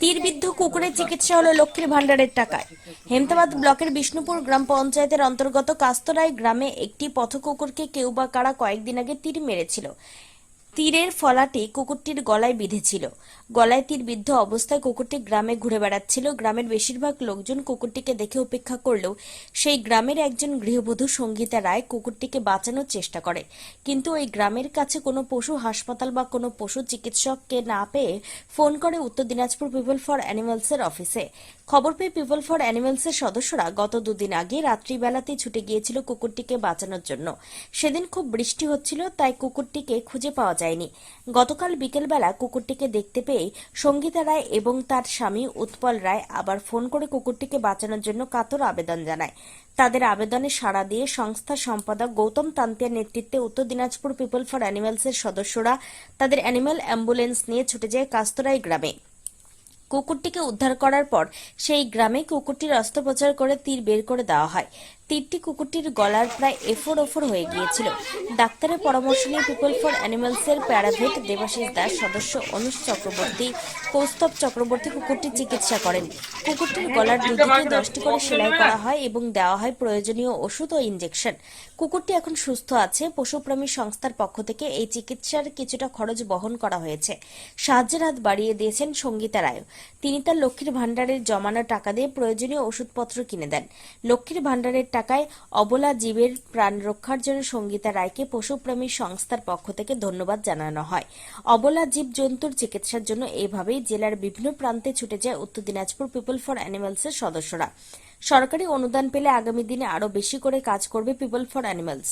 তীরবিদ্ধ কুকুরের চিকিৎসা হলো লক্ষ্মীর ভান্ডারের টাকায়। হেমতাবাদ ব্লকের বিষ্ণুপুর গ্রাম পঞ্চায়েতের অন্তর্গত কাস্তরায় গ্রামে একটি পথকুকুরকে কেউ বা কারা কয়েকদিন আগে তীর মেরেছিল। তীরের ফলাটি কুকুরটির গলায় বিঁধেছিল। গলায় তীর বিদ্ধ অবস্থায় কুকুরটি গ্রামে ঘুরে বেড়াচ্ছিল। গ্রামের বেশিরভাগ লোকজন কুকুরটিকে দেখে উপেক্ষা করলেও সেই গ্রামের একজন গৃহবধূ সঙ্গীতা রায় কুকুরটিকে বাঁচানোর চেষ্টা করে। কিন্তু ওই গ্রামের কাছে কোনো পশু হাসপাতাল বা কোনো পশু চিকিৎসককে না পেয়ে ফোন করে উত্তর দিনাজপুর পিপল ফর অ্যানিমালসের অফিসে। খবর পেয়ে পিপল ফর অ্যানিমালসের সদস্যরা গত দুদিন আগে রাত্রিবেলাতেই ছুটে গিয়েছিল কুকুরটিকে বাঁচানোর জন্য। সেদিন খুব বৃষ্টি হচ্ছিল, তাই কুকুরটিকে খুঁজে পাওয়া যায়নি। গতকাল বিকেলবেলা কুকুরটিকে দেখতে পেয়ে সঙ্গীতা রায় এবং তার স্বামী উৎপল রায় আবার ফোন করে কুকুরটিকে বাঁচানোর জন্য কাতর আবেদন জানায়। তাদের আবেদনে সাড়া দিয়ে সংস্থা সম্পাদক গৌতম তান্তিয়ার নেতৃত্বে উত্তর দিনাজপুর পিপল ফর অ্যানিমালসের সদস্যরা তাদের অ্যানিমাল অ্যাম্বুলেন্স নিয়ে ছুটে যায় কাস্তরাই গ্রামে। কুকুরটিকে উদ্ধার করার পর সেই গ্রামে কুকুরটির অস্ত্রোপচার করে তীর বের করে দেওয়া হয়। তীরটি কুকুরটির গলার প্রায় এফোর ওফর হয়ে গিয়েছিল। ডাক্তারের পরামর্শ নিয়ে পিপল ফর অ্যানিমালসের প্যারাভেট দেবাশিস দাস সদস্য অনুজ চক্রবর্তী, কৌস্তব চক্রবর্তী কুকুরটির চিকিৎসা করেন। কুকুরটির গলার দুদিকে দশটি করে সেলাই করা হয় এবং দেওয়া হয় প্রয়োজনীয় ওষুধ ও ইঞ্জেকশন কুকুরটি এখন সুস্থ আছে। পশুপ্রেমী সংস্থার পক্ষ থেকে এই চিকিৎসার কিছুটা খরচ বহন করা হয়েছে। সাহায্যের হাত বাড়িয়ে দিয়েছেন সঙ্গীতা রায়। তিনি তার লক্ষ্মীর ভাণ্ডারের জমানো টাকা দিয়ে প্রয়োজনীয় ওষুধপত্র কিনে দেন। লক্ষ্মীর ভাণ্ডারের টাকায় অবলা জীবের প্রাণ রক্ষার জন্য সঙ্গীতা রায়কে পশুপ্রেমী সংস্থার পক্ষ থেকে ধন্যবাদ জানানো হয়। অবলা জীব জন্তুর চিকিৎসার জন্য এভাবেই জেলার বিভিন্ন প্রান্তে ছুটে যায় উত্তর দিনাজপুর পিপল ফর অ্যানিমালসের সদস্যরা। সরকারি অনুদান পেলে আগামী দিনে আরও বেশি করে কাজ করবে পিপল ফর অ্যানিমালস।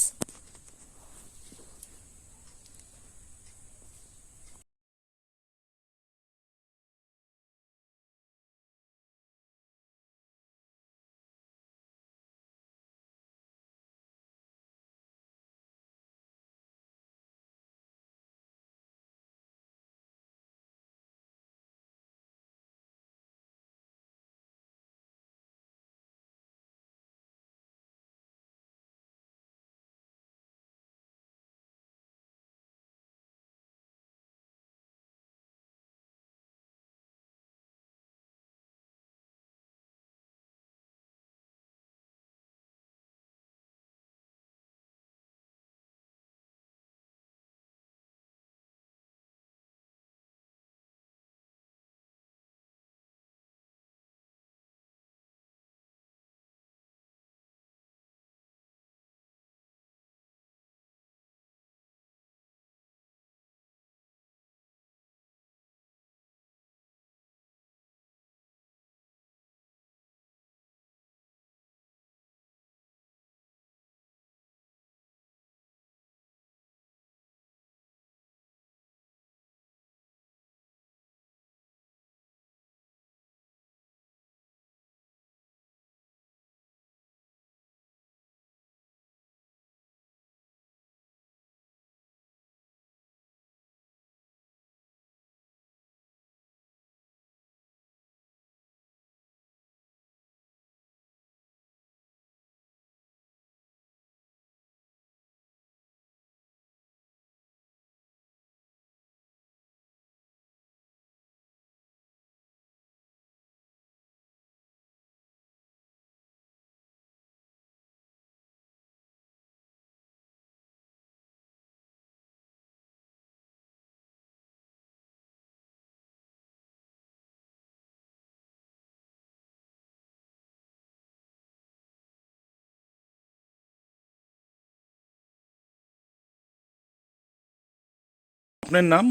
আপনার নাম?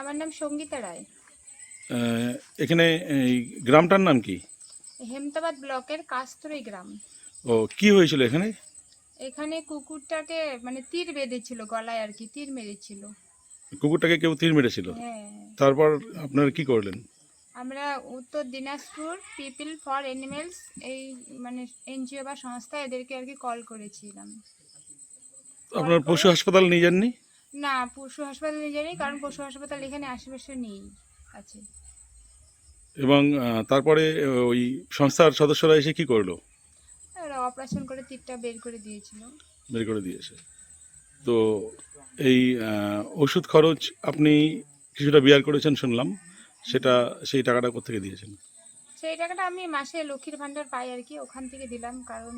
আমার নাম সঙ্গীতা রায়। এখানে গ্রামটার নাম কি? হেমতাবাদ ব্লকের কাস্তরি গ্রাম। ও কি হয়েছিল এখানে? এখানে কুকুরটাকে মানে তীর বেঁধেছিল গলায় আর কি তীর মেরেছিল। কুকুরটাকে কেউ তীর মেরেছিল? হ্যাঁ। তারপর আপনারা কি করলেন? আমরা উত্তর দিনাজপুর পিপল ফর অ্যানিমেলস এই মানে এনজিও বা সংস্থা এদেরকে আর কি কল করেছিলাম। আপনার পশু হাসপাতাল নিয়ে যাননি? না পশু হাসপাতালে নিয়ে যাইনি কারণ পশু হাসপাতাল এখানে আশেপাশে নেই আছে। এবং তারপরে ওই সংস্থার সদস্যরা এসে কি করল? ওরা অপারেশন করে তীরটা বের করে দিয়েছিল। বের করে দিয়েছে। তো এই ওষুধ খরচ আপনি কিছুটা বিয়ার করেছেন শুনলাম সেটা সেই টাকাটা কোথেকে দিয়েছেন? সেই টাকাটা আমি মাসে লক্ষ্মীর ভাণ্ডার পাই আর কি ওখান থেকে দিলাম কারণ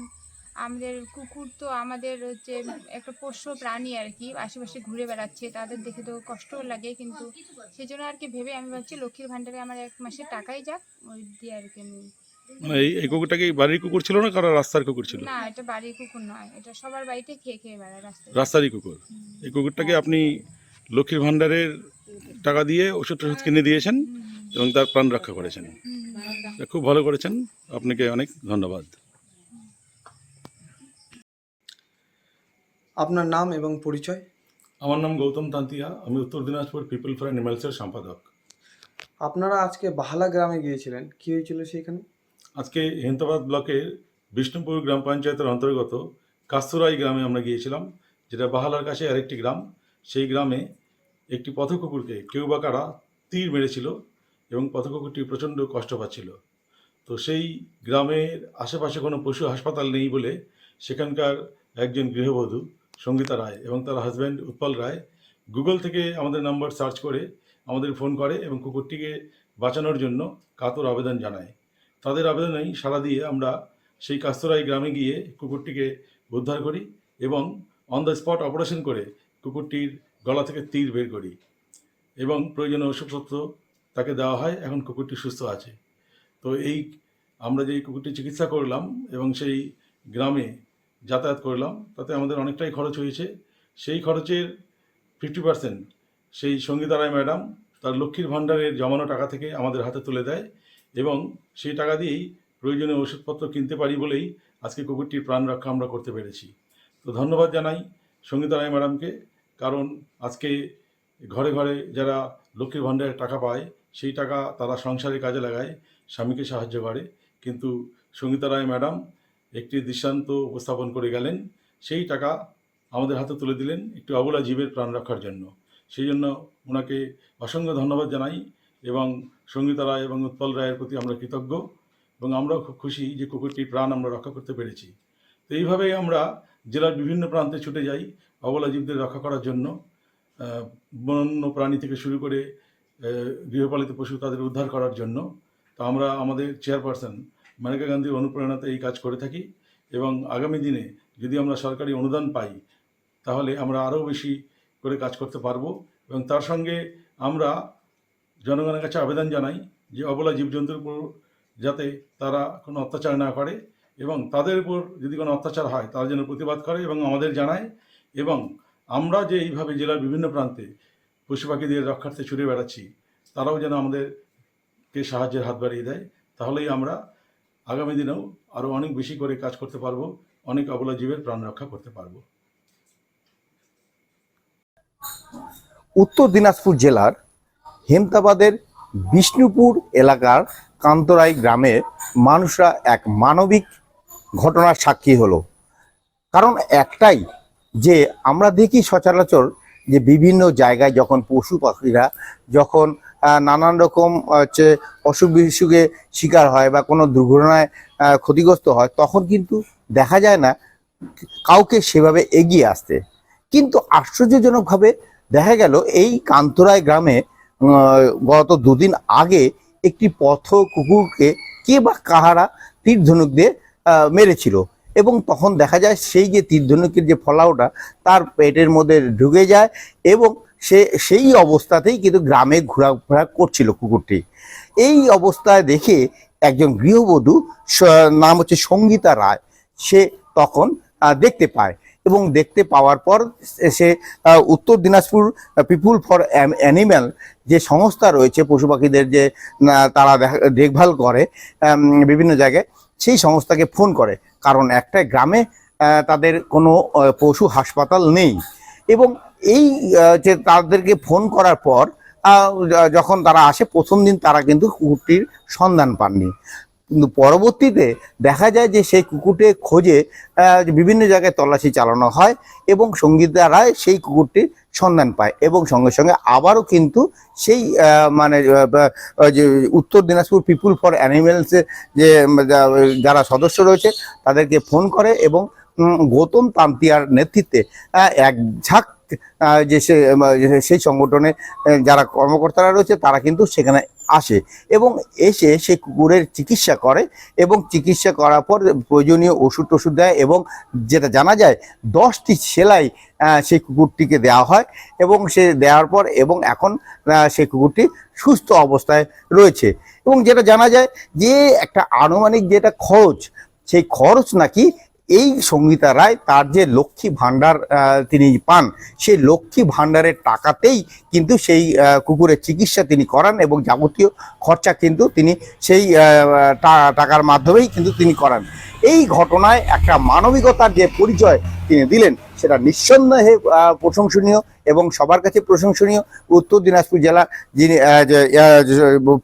আমাদের কুকুর তো আমাদের হচ্ছে একটা পোষ্য প্রাণী আর কি আশেপাশে ঘুরে বেড়াচ্ছে তাদের দেখে তো কষ্টও লাগে কিন্তু সেই জন্য আর কি ভেবে আমি ভাবছি লক্ষ্মীর ভাণ্ডারে আমার এক মাসের টাকাই যাক ওই দিয়ে আর কি আমি মানে এই এই কুকুরটা কি বাড়ির কুকুর ছিল না কারও রাস্তার কুকুর ছিল? না এটা বাড়ির কুকুর নয় এটা সবার বাড়িতে খেয়ে খেয়ে বেড়ায় রাস্তায়। রাস্তারই কুকুর। এই কুকুরটাকে আপনি লক্ষ্মীর ভাণ্ডারের টাকা দিয়ে ওষুধ টষুধ কিনে দিয়েছেন এবং তার প্রাণ রক্ষা করেছেন। খুব ভালো করেছেন আপনাকে অনেক ধন্যবাদ। আপনার নাম এবং পরিচয়? আমার নাম গৌতম তান্তিয়া। আমি উত্তর দিনাজপুর পিপল ফর অ্যানিমালসের সম্পাদক। আপনারা আজকে বাহালা গ্রামে গিয়েছিলেন। কি হয়েছিল সেখানে? আজকে হেমতাবাদ ব্লকের বিষ্ণুপুর গ্রাম পঞ্চায়েতের অন্তর্গত কাস্তুরাই গ্রামে আমরা গিয়েছিলাম যেটা বাহালার কাছে আরেকটি গ্রাম। সেই গ্রামে একটি পথকুকুরকে কেউ বা কারা তীর মেরেছিল এবং পথকুকুরটি প্রচণ্ড কষ্ট পাচ্ছিল। তো সেই গ্রামের আশেপাশে কোনো পশু হাসপাতাল নেই বলে সেখানকার একজন গৃহবধূ সঙ্গীতা রায় এবং তার হাজব্যান্ড উৎপল রায়। গুগল থেকে আমাদের নাম্বার সার্চ করে আমাদের ফোন করে এবং কুকুরটিকে বাঁচানোর জন্য কাতর আবেদন জানায়। তাদের আবেদনেই সাড়া দিয়ে আমরা সেই কাস্তরাই গ্রামে গিয়ে কুকুরটিকে উদ্ধার করি এবং অন দ্য স্পট অপারেশন করে কুকুরটির গলা থেকে তীর বের করি এবং প্রয়োজনীয় ওষুধপত্র তাকে দেওয়া হয়। এখন কুকুরটি সুস্থ আছে। তো এই আমরা যে কুকুরটি চিকিৎসা করলাম এবং সেই গ্রামে যাতায়াত করলাম, তাতে আমাদের অনেকটাই খরচ হয়েছে। সেই খরচের ফিফটি পার্সেন্ট সেই সঙ্গীতা রায় ম্যাডাম তার লক্ষ্মীর ভাণ্ডারের জমানো টাকা থেকে আমাদের হাতে তুলে দেয় এবং সেই টাকা দিয়েই প্রয়োজনীয় ওষুধপত্র কিনতে পারি বলেই আজকে কুকুরটির প্রাণ রক্ষা আমরা করতে পেরেছি। তো ধন্যবাদ জানাই সঙ্গীতা রায় ম্যাডামকে, কারণ আজকে ঘরে ঘরে যারা লক্ষ্মীর ভাণ্ডারের টাকা পায়, সেই টাকা তারা সংসারে কাজে লাগায়, স্বামীকে সাহায্য করে। কিন্তু সঙ্গীতা রায় ম্যাডাম একটি দৃষ্টান্ত উপস্থাপন করে গেলেন। সেই টাকা আমাদের হাতে তুলে দিলেন একটি অবলা জীবের প্রাণ রক্ষার জন্য। সেই জন্য ওনাকে অসংখ্য ধন্যবাদ জানাই এবং সঙ্গীতা রায় এবং উৎপল রায়ের প্রতি আমরা কৃতজ্ঞ এবং আমরাও খুব খুশি যে কুকুরটির প্রাণ আমরা রক্ষা করতে পেরেছি। তো এইভাবেই আমরা জেলার বিভিন্ন প্রান্তে ছুটে যাই অবলা জীবদের রক্ষা করার জন্য। বন্য প্রাণী থেকে শুরু করে গৃহপালিত পশু তাদের উদ্ধার করার জন্য। তো আমরা আমাদের চেয়ারপারসন মানিকা গান্ধীর অনুপ্রেরণাতে এই কাজ করে থাকি এবং আগামী দিনে যদি আমরা সরকারি অনুদান পাই, তাহলে আমরা আরও বেশি করে কাজ করতে পারব এবং তার সঙ্গে আমরা জনগণের কাছে আবেদন জানাই যে অবলা জীবজন্তুর উপর যাতে তারা কোনো অত্যাচার না করে এবং তাদের উপর যদি কোনো অত্যাচার হয়, তারা যেন প্রতিবাদ করে এবং আমাদের জানায় এবং আমরা যে এইভাবে জেলার বিভিন্ন প্রান্তে পশু পাখিদের রক্ষার্থে ছুটে বেড়াচ্ছি, তারাও যেন আমাদেরকে সাহায্যের হাত বাড়িয়ে দেয়, তাহলেই আমরা আগামী দিনেও আরও অনেক বেশি করে কাজ করতে পারব, অনেক অবলা জীবের প্রাণ রক্ষা করতে পারব। উত্তর দিনাজপুর জেলার হেমতাবাদের বিষ্ণুপুর এলাকার কান্তরাই গ্রামের মানুষরা এক মানবিক ঘটনার সাক্ষী হলো। কারণ একটাই, যে আমরা দেখি সচরাচর যে বিভিন্ন জায়গায় যখন পশু পাখিরা যখন নানান রকম হচ্ছে অসুখ বিসুখে শিকার হয় বা কোনো দুর্ঘটনায় ক্ষতিগ্রস্ত হয়, তখন কিন্তু দেখা যায় না কাউকে সেভাবে এগিয়ে আসতে। কিন্তু আশ্চর্যজনকভাবে দেখা গেল, এই কান্তরায় গ্রামে গত দুদিন আগে একটি পথ কুকুরকে কে বা কাহারা তীর ধনুক দিয়ে মেরেছিল। এবং তখন দেখা যায় সেই যে তীর ধনুকের যে ফলাওটা, তার পেটের মধ্যে ঢুকে যায় এবং সে, সেই অবস্থাতেই কিন্তু গ্রামে ঘোরাফেরা করছিল কুকুরটি। এই অবস্থায় দেখে একজন গৃহবধূ নাম হচ্ছে সঙ্গীতা রায়, সে তখন দেখতে পায় এবং দেখতে পাওয়ার পর সে উত্তর দিনাজপুর পিপুল ফর অ্যানিম্যাল যে সংস্থা রয়েছে পশু পাখিদের যে তারা দেখা- দেখভাল করে বিভিন্ন জায়গায়, সেই সংস্থাকে ফোন করে। কারণ একটা গ্রামে তাদের কোনো পশু হাসপাতাল নেই। এবং এই যে তাদেরকে ফোন করার পর যখন তারা আসে, প্রথম দিন তারা কিন্তু কুকুরটির সন্ধান পাননি। কিন্তু পরবর্তীতে দেখা যায় যে সেই কুকুরটি খোঁজে বিভিন্ন জায়গায় তল্লাশি চালানো হয় এবং সংগীত রায় সেই কুকুরটির সন্ধান পায় এবং সঙ্গে সঙ্গে আবারও কিন্তু সেই মানে যে উত্তর দিনাজপুর পিপুল ফর অ্যানিমেলসের যে যারা সদস্য রয়েছে, তাদেরকে ফোন করে এবং গৌতম তান্তিয়ার নেতৃত্বে এক ঝাঁক যে সেই সংগঠনে যারা কর্মকর্তারা রয়েছে, তারা কিন্তু সেখানে আসে এবং এসে সেই কুকুরের চিকিৎসা করে এবং চিকিৎসা করার পর প্রয়োজনীয় ওষুধ টষুধ দেয় এবং যেটা জানা যায়, দশটি সেলাই সেই কুকুরটিকে দেওয়া হয় এবং সে দেওয়ার পর এবং এখন সেই কুকুরটি সুস্থ অবস্থায় রয়েছে এবং যেটা জানা যায় যে একটা আনুমানিক যেটা খরচ, সেই খরচ নাকি এই সঙ্গীতা রায় তার যে লক্ষ্মী ভাণ্ডার তিনি পান, সেই লক্ষ্মী ভাণ্ডারের টাকাতেই কিন্তু সেই কুকুরের চিকিৎসা তিনি করান এবং যাবতীয় খরচা কিন্তু তিনি সেই টাকার মাধ্যমেই কিন্তু তিনি করান। এই ঘটনায় একটা মানবিকতার যে পরিচয় তিনি দিলেন, সেটা নিঃসন্দেহে প্রশংসনীয় এবং সবার কাছে প্রশংসনীয় উত্তর দিনাজপুর জেলা যিনি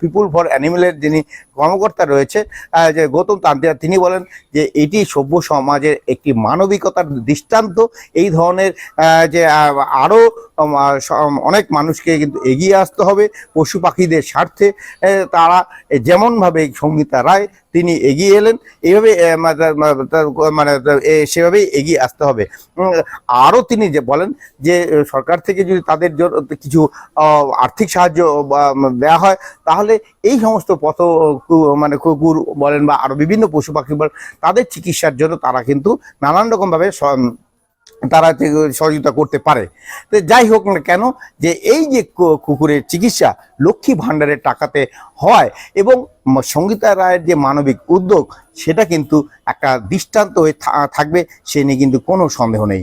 পিপুল ফর অ্যানিমেলের যিনি কর্মকর্তা রয়েছে যে গৌতম তান্তিয়া তিনি বলেন যে এটি সভ্য সমাজের একটি মানবিকতার দৃষ্টান্ত। এই ধরনের যে আহ, আরও উম, আহ, স- অনেক মানুষকে কিন্তু এগিয়ে আসতে হবে পশু পাখিদের স্বার্থে। তারা যেমনভাবে সঙ্গীতা রায় তিনি এগিয়ে এলেন এইভাবে মানে সেভাবেই এগিয়ে আসতে হবে। আরও তিনি যে বলেন যে আহ, সরকার থেকে যদি তাদের কিছু আর্থিক সাহায্য দেওয়া হয়, তাহলে এই সমস্ত পথ মানে কুকুর বলেন বা আরও বিভিন্ন পশু পাখি বলেন, তাদের চিকিৎসার জন্য তারা কিন্তু নানান রকমভাবে তারা সহযোগিতা করতে পারে। তো যাই হোক না কেন, যে এই যে কুকুরের চিকিৎসা লক্ষ্মী ভাণ্ডারের টাকাতে হয় এবং সঙ্গীতা রায়ের যে মানবিক উদ্যোগ, সেটা কিন্তু একটা দৃষ্টান্ত হয়ে থাকবে, সে নিয়ে কিন্তু কোনো সন্দেহ নেই।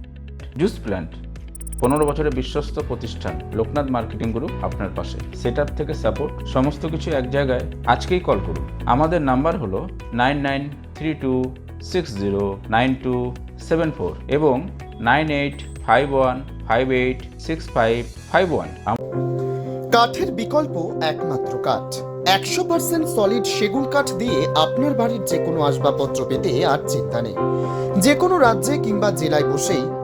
juice plant, পনেরো বছরের বিশ্বস্ত প্রতিষ্ঠান, লোকনাথ মার্কেটিং গ্রুপ আপনার পাশে। সেট থেকে সাপোর্ট, সমস্ত কিছু এক জায়গায়, আজকেই কল করুন। আমাদের নাম্বার হলো nine nine three two six zero nine two seven four এবং nine eight five one five eight six five five one. কাঠের বিকল্প একমাত্র কাঠ। একশো পার্সেন্ট সলিড সেগুন কাঠ দিয়ে আপনার বাড়ির যে কোনো আসবাবপত্র পেতে আর চিন্তা নেই। যে কোনো রাজ্যে কিংবা জেলায় বসেই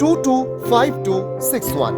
two two five two six one